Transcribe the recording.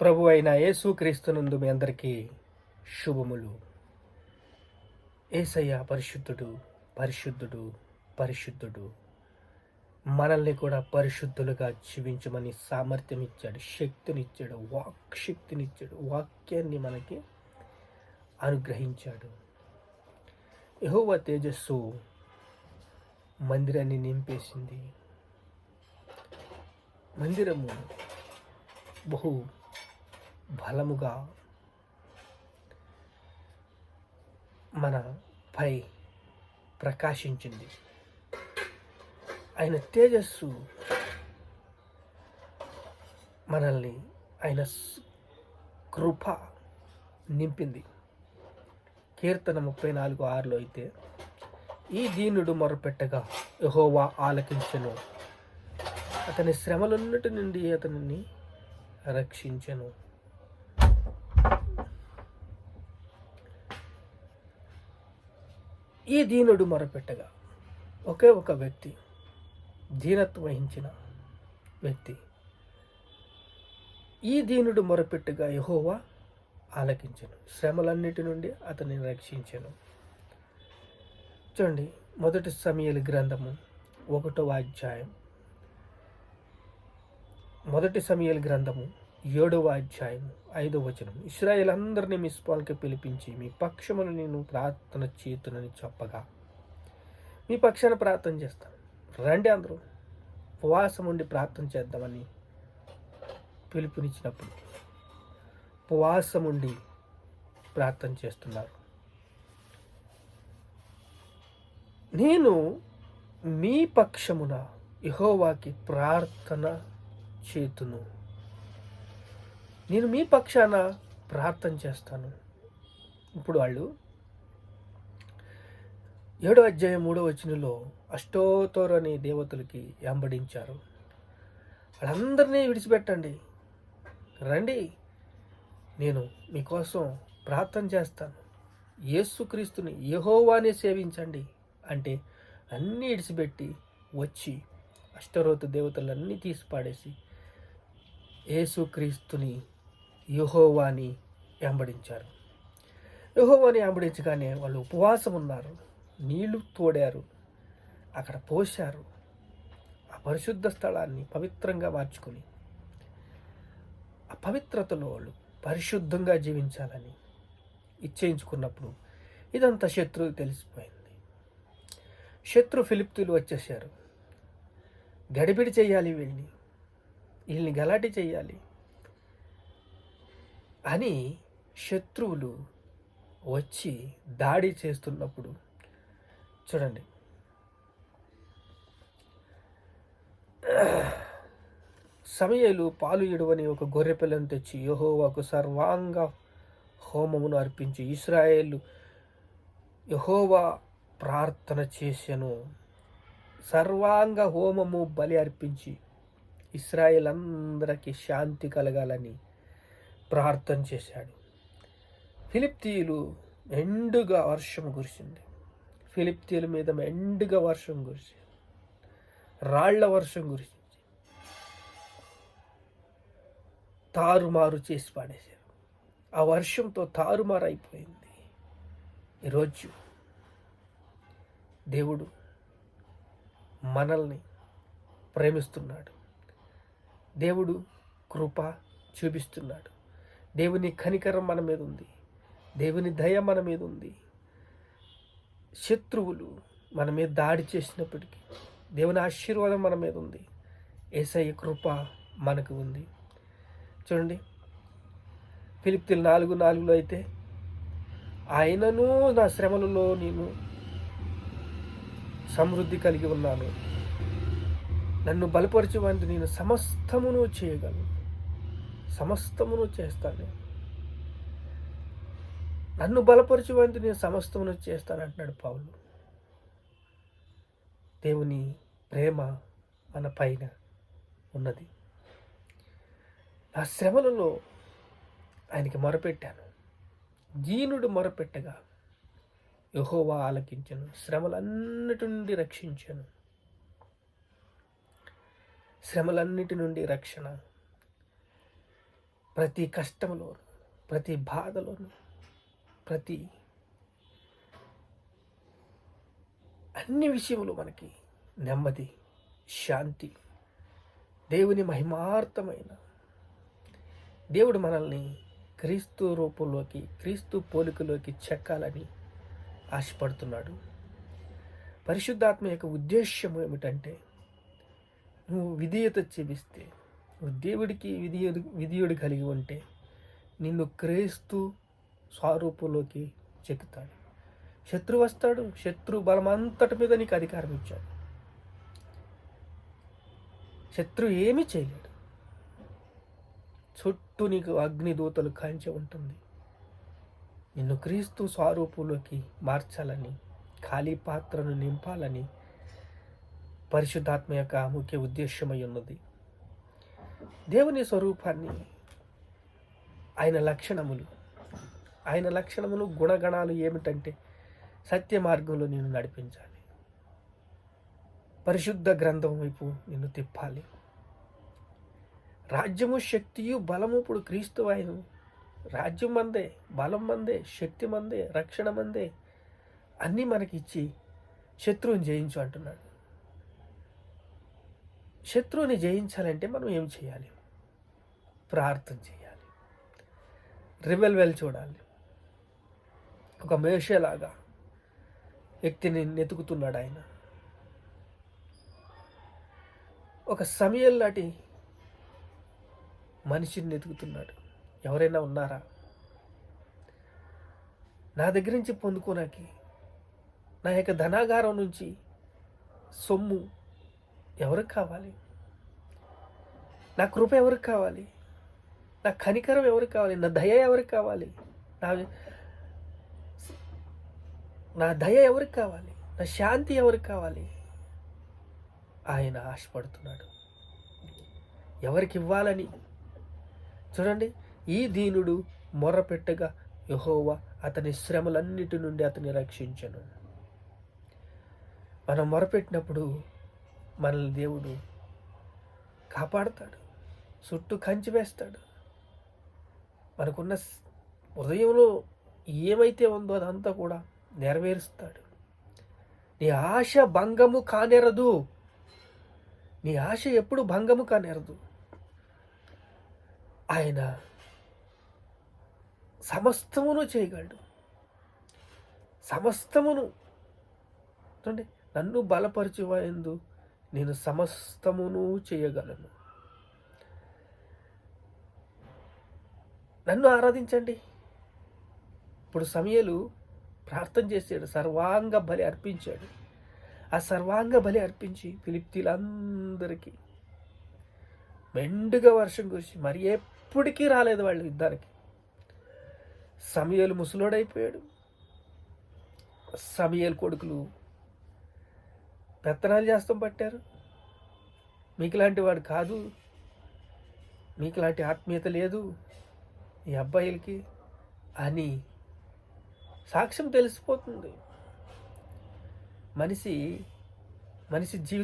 ప్రభు అయిన యేసుక్రీస్తునందు మీ అందరికీ శుభములు. ఏసయ్య పరిశుద్ధుడు పరిశుద్ధుడు పరిశుద్ధుడు. మనల్ని కూడా పరిశుద్ధులుగా జీవించమని సామర్థ్యం ఇచ్చాడు శక్తినిచ్చాడు వాక్ శక్తినిచ్చాడు వాక్యాన్ని మనకి అనుగ్రహించాడు. యహోవ తేజస్సు మందిరాన్ని నింపేసింది. మందిరము బహు బలముగా మన పై ప్రకాశించింది. ఆయన తేజస్సు మనల్ని ఆయన కృప నింపింది. కీర్తన ముప్పై నాలుగు ఆరులో అయితే ఈ దీనుడు మొరపెట్టగా యహోవా ఆలకించను. అతని శ్రమలన్నిటి నుండి అతనిని రక్షించెను. ఈ దీనుడు మొరపెట్టగా? ఒకే ఒక వ్యక్తి దీనత్వం వహించిన వ్యక్తి. ఈ దీనుడు మొరపెట్టుగా యహోవా ఆలకించను. శ్రమలన్నిటి నుండి అతన్ని రక్షించను. చూడండి మొదటి సమయలు గ్రంథము ఒకటవ అధ్యాయం. మొదటి సమయలు గ్రంథము ఏడవ అధ్యాయం ఐదవ వచనం ఇస్రాయేల్ అందరినీ మిస్పాల్కి పిలిపించి మీ పక్షమును నేను ప్రార్థన చేతునని చెప్పగా మీ పక్షాన ప్రార్థన చేస్తాను. రండి అందరూ ఉపవాసం ఉండి ప్రార్థన చేద్దామని పిలుపునిచ్చినప్పుడు ఉపవాసం ఉండి ప్రార్థన చేస్తున్నారు. నేను మీ పక్షమున ఇహోవాకి ప్రార్థన చేతును. నేను మీ పక్షాన ప్రార్థన చేస్తాను. ఇప్పుడు వాళ్ళు ఏడో అధ్యాయం మూడో వచనంలో అష్టోతోర్ అనే దేవతలకి వెంబడించారు. వాళ్ళందరినీ విడిచిపెట్టండి. రండి. నేను మీకోసం ప్రార్థన చేస్తాను. యేసుక్రీస్తుని యహోవానే సేవించండి అంటే అన్నీ ఇడిచిపెట్టి వచ్చి అష్టరోత దేవతలన్నీ తీసి పాడేసి యేసుక్రీస్తుని యహోవాని వెంబడించారు యహోవాని వెంబడించగానే వాళ్ళు ఉపవాసం ఉన్నారు. నీళ్ళు తోడారు. అక్కడ పోశారు. ఆ పరిశుద్ధ స్థలాన్ని పవిత్రంగా మార్చుకొని ఆ పవిత్రతలో వాళ్ళు పరిశుద్ధంగా జీవించాలని ఇచ్చేయించుకున్నప్పుడు ఇదంతా శత్రువు తెలిసిపోయింది. శత్రు ఫిలిప్తులు వచ్చేసారు గడిబిడి చేయాలి వీళ్ళని. వీళ్ళని గలాటి చేయాలి. అని శత్రువులు వచ్చి దాడి చేస్తున్నప్పుడు చూడండి. సమయలు పాలు ఇడవని ఒక గొర్రె పిల్లను తెచ్చి యహోవాకు సర్వాంగ హోమమును అర్పించి ఇస్రాయేల్ యహోవా ప్రార్థన చేసెను. సర్వాంగ హోమము బలి అర్పించి ఇస్రాయేల్ అందరికీ శాంతి కలగాలని ప్రార్థన చేశాడు. ఫిలిప్తీయులు ఎండుగా వర్షం కురిసింది. ఫిలిప్తీయుల మీద మెండుగా వర్షం కురిసింది. రాళ్ళ వర్షం కురిసింది. తారుమారు చేసి పాడేశారు. ఆ వర్షంతో తారుమారు అయిపోయింది ఈరోజు దేవుడు మనల్ని ప్రేమిస్తున్నాడు. దేవుడు కృప చూపిస్తున్నాడు. దేవుని కనికరం మన మీద ఉంది. దేవుని దయ మన మీద ఉంది. శత్రువులు మన మీద దాడి చేసినప్పటికీ దేవుని ఆశీర్వాదం మన మీద ఉంది. ఏసయ్య కృప మనకు ఉంది. చూడండి ఫిలిప్తిల్ నాలుగు నాలుగులో అయితే ఆయనను నా శ్రమలలో నేను సమృద్ధి కలిగి ఉన్నాను. నన్ను బలపరచువంటి నేను సమస్తమును చేయగలను. సమస్తమును చేస్తాను. నన్ను బలపరచువంటి నేను సమస్తమును చేస్తాను అంటున్నాడు పౌలు. దేవుని ప్రేమ మన పైన ఉన్నది. నా శ్రమలలో ఆయనకి మొరపెట్టాను. దీనుడు మొరపెట్టగా యహోవా ఆలకించను. శ్రమలన్నిటి నుండి రక్షించాను. శ్రమలన్నిటి నుండి రక్షణ ప్రతి కష్టంలో ప్రతి బాధలోను ప్రతి అన్ని విషయంలో మనకి నెమ్మది శాంతి దేవుని మహిమార్థమైన దేవుడు మనల్ని క్రీస్తు రూపంలోకి క్రీస్తు పోలికలోకి చెక్కాలని ఆశపడుతున్నాడు. పరిశుద్ధాత్మ యొక్క ఉద్దేశ్యం ఏమిటంటే నువ్వు విధేయత చూపిస్తే దేవుడికి విధియుడు విధియుడు కలిగి ఉంటే నిన్ను క్రీస్తు స్వరూపంలోకి చెక్కుతాడు. శత్రు వస్తాడు శత్రు బలం అంతటి మీద నీకు అధికారం ఇచ్చాడు. శత్రు ఏమీ చేయలేడు. చుట్టూ నీకు అగ్నిదూతలు కాంచి ఉంటుంది. నిన్ను క్రీస్తు స్వరూపంలోకి మార్చాలని ఖాళీ పాత్రను నింపాలని పరిశుద్ధాత్మ యొక్క ముఖ్య ఉద్దేశమై ఉన్నది. దేవుని స్వరూపాన్ని ఆయన లక్షణములు. ఆయన లక్షణములు గుణగణాలు ఏమిటంటే సత్య మార్గంలో నేను నడిపించాలి. పరిశుద్ధ గ్రంథం వైపు నిన్ను తిప్పాలి. రాజ్యము శక్తియు బలము ఇప్పుడు క్రీస్తు ఆయన రాజ్యం మందే బలం మందే శక్తి మందే రక్షణ మందే అన్నీ మనకి ఇచ్చి శత్రువుని జయించు అంటున్నాడు. శత్రువుని జయించాలంటే మనం ఏం చేయాలి? ప్రార్థన చేయాలి. రివెల్ వెల్ చూడాలి. ఒక మేషలాగా వ్యక్తిని నెతుకుతున్నాడు ఆయన. ఒక సమయం లాంటి మనిషిని నెతుకుతున్నాడు. ఎవరైనా ఉన్నారా? నా దగ్గర నుంచి పొందుకోనాకి నా యొక్క ధనాగారం నుంచి సొమ్ము ఎవరికి కావాలి? నా కృప ఎవరికి కావాలి? నా కనికరం ఎవరికి కావాలి? నా దయ ఎవరికి కావాలి? నా నా దయ ఎవరికి కావాలి? నా శాంతి ఎవరికి కావాలి? ఆయన ఆశపడుతున్నాడు. ఎవరికి ఇవ్వాలని? చూడండి ఈ దీనుడు మొర్రపెట్టగా యహోవా అతని శ్రమలన్నిటి నుండి అతని రక్షించను. మనం మొరపెట్టినప్పుడు మనల్ని దేవుడు కాపాడుతాడు చుట్టూ కంచి వేస్తాడు. మనకున్న హృదయంలో ఏమైతే ఉందో అదంతా కూడా నెరవేరుస్తాడు. నీ ఆశ భంగము కానేరదు. నీ ఆశ ఎప్పుడు భంగము కానేరదు. ఆయన సమస్తమును చేయగలడు. సమస్తమును చూడండి నన్ను బలపరచువాయందు నేను సమస్తమును చేయగలను. నన్ను ఆరాధించండి. ఇప్పుడు సమయలు ప్రార్థన చేశాడు సర్వాంగ బలి అర్పించాడు. ఆ సర్వాంగ బలి అర్పించి ఫిలిప్తీలందరికీ మెండుగా వర్షం కురిసి మరి ఎప్పటికీ రాలేదు వాళ్ళు యుద్ధానికి. సమయలు ముసలోడైపోయాడు. సమయలు కొడుకులు పెత్తనాలు చేస్తాం పట్టారు. మీకులాంటి వాడు కాదు. మీకులాంటి ఆత్మీయత లేదు. ఈ అబ్బాయిలకి అని సాక్ష్యం తెలిసిపోతుంది. మనిషి మనిషి జీవితం